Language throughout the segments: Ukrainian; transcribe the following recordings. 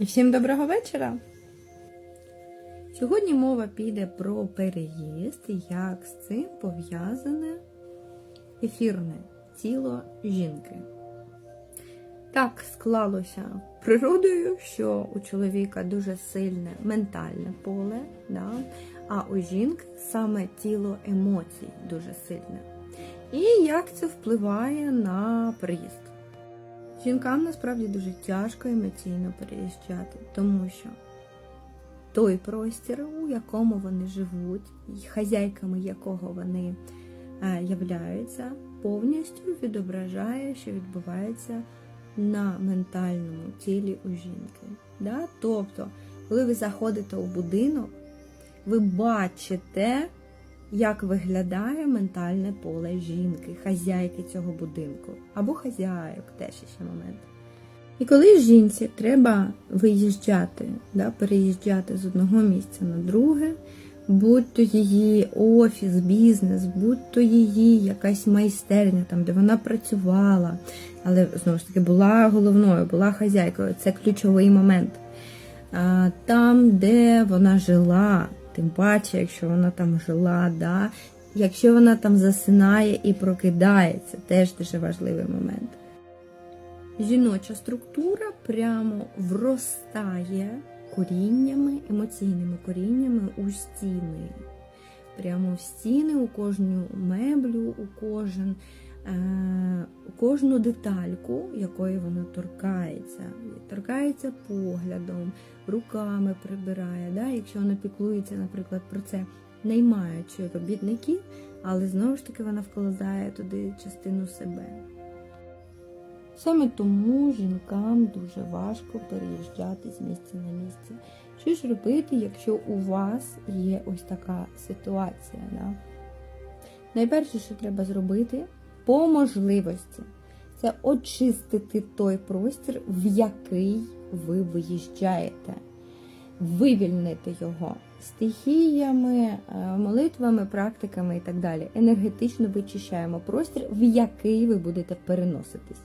І всім доброго вечора! Сьогодні мова піде про переїзд як з цим пов'язане ефірне тіло жінки. Так склалося природою, що у чоловіка дуже сильне ментальне поле, да? а у жінки саме тіло емоцій дуже сильне. І як це впливає на приїзд? Жінкам насправді дуже тяжко емоційно переїжджати, тому що той простір, у якому вони живуть, і хазяйками якого вони е, являються, повністю відображає, що відбувається на ментальному тілі у жінки. Тобто, коли ви заходите у будинок, ви бачите, як виглядає ментальне поле жінки, хазяйки цього будинку, або хазяйок теж ще момент. І коли жінці треба виїжджати, да, переїжджати з одного місця на друге, будь то її офіс, бізнес, будь то її якась майстерня, там, де вона працювала, але знову ж таки була головною, була хазяйкою, це ключовий момент. Там, де вона жила, тим паче, якщо вона там жила, да, якщо вона там засинає і прокидається, теж дуже важливий момент. Жіноча структура прямо вростає коріннями, емоційними коріннями у стіни. Прямо в стіни, у кожну меблю, у кожен, кожну детальку, якої вона торкається. Торкається поглядом, руками прибирає. Да? Якщо вона піклується, наприклад, про це, наймаючи робітників, але знову ж таки вона вкладає туди частину себе. Саме тому жінкам дуже важко переїжджати з місця на місце. Що ж робити, якщо у вас є ось така ситуація? Да? Найперше, що треба зробити, по можливості, це очистити той простір, в який ви виїжджаєте, вивільнити його стихіями, е, молитвами, практиками і так далі. Енергетично вичищаємо простір, в який ви будете переноситись.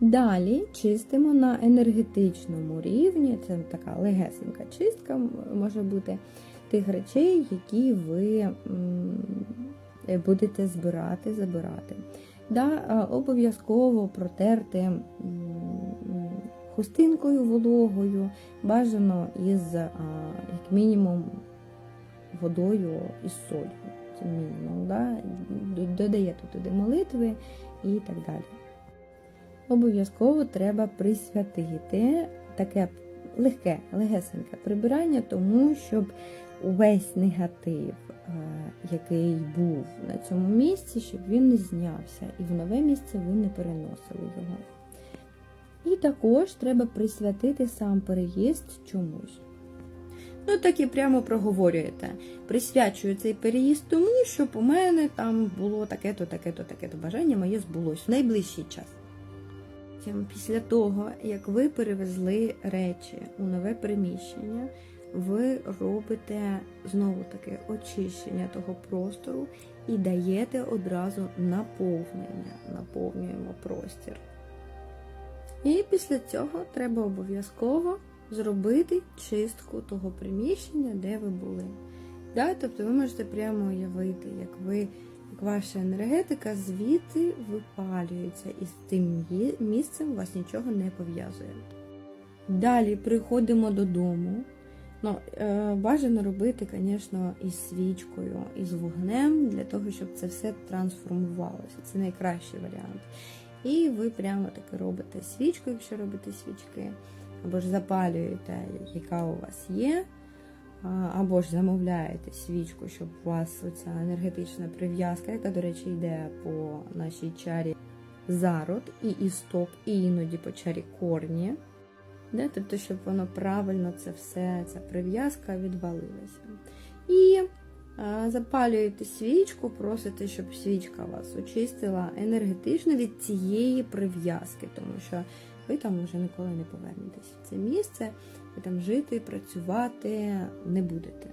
Далі чистимо на енергетичному рівні, це така легесенька чистка може бути тих речей, які ви будете збирати, забирати. Да, Обов'язково протерти хустинкою вологою, бажано із, як мінімум, водою і солью. Це мінімум, да? додаєте туди молитви і так далі обов'язково треба присвятити таке легке, легесеньке прибирання, тому щоб увесь негатив, е, який був на цьому місці, щоб він не знявся, і в нове місце ви не переносили його. І також треба присвятити сам переїзд чомусь. Ну, так і прямо проговорюєте. Присвячую цей переїзд тому, щоб у мене там було таке-то, таке-то, таке-то бажання моє збулось в найближчий час. Після того, як ви перевезли речі у нове приміщення, ви робите знову таки очищення того простору і даєте одразу наповнення, наповнюємо простір. І після цього треба обов'язково зробити чистку того приміщення, де ви були. Да? Тобто ви можете прямо уявити, як ви ваша енергетика звідти випалюється, і з тим місцем вас нічого не пов'язує. Далі приходимо додому. Ну, е, Бажано робити, звісно, із свічкою, із вогнем, для того, щоб це все трансформувалося. Це найкращий варіант. І ви прямо таки робите свічку, якщо робите свічки, або ж запалюєте, яка у вас є або ж замовляєте свічку, щоб у вас оця енергетична прив'язка, яка, до речі, йде по нашій чарі зарод і істок, і іноді по чарі корні. Да? Тобто, щоб воно правильно це все, ця прив'язка відвалилася. І запалюєте свічку, просите, щоб свічка вас очистила енергетично від цієї прив'язки, тому що ви там вже ніколи не повернетесь в це місце, ви там жити, працювати не будете.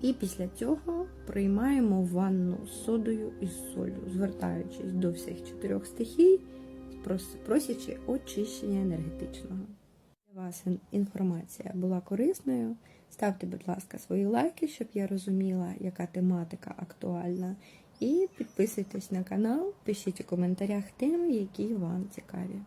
І після цього приймаємо ванну з содою і з солью, звертаючись до всіх чотирьох стихій, просячи очищення енергетичного. вас інформація була корисною. Ставте, будь ласка, свої лайки, щоб я розуміла, яка тематика актуальна. І підписуйтесь на канал, пишіть у коментарях теми, які вам цікаві.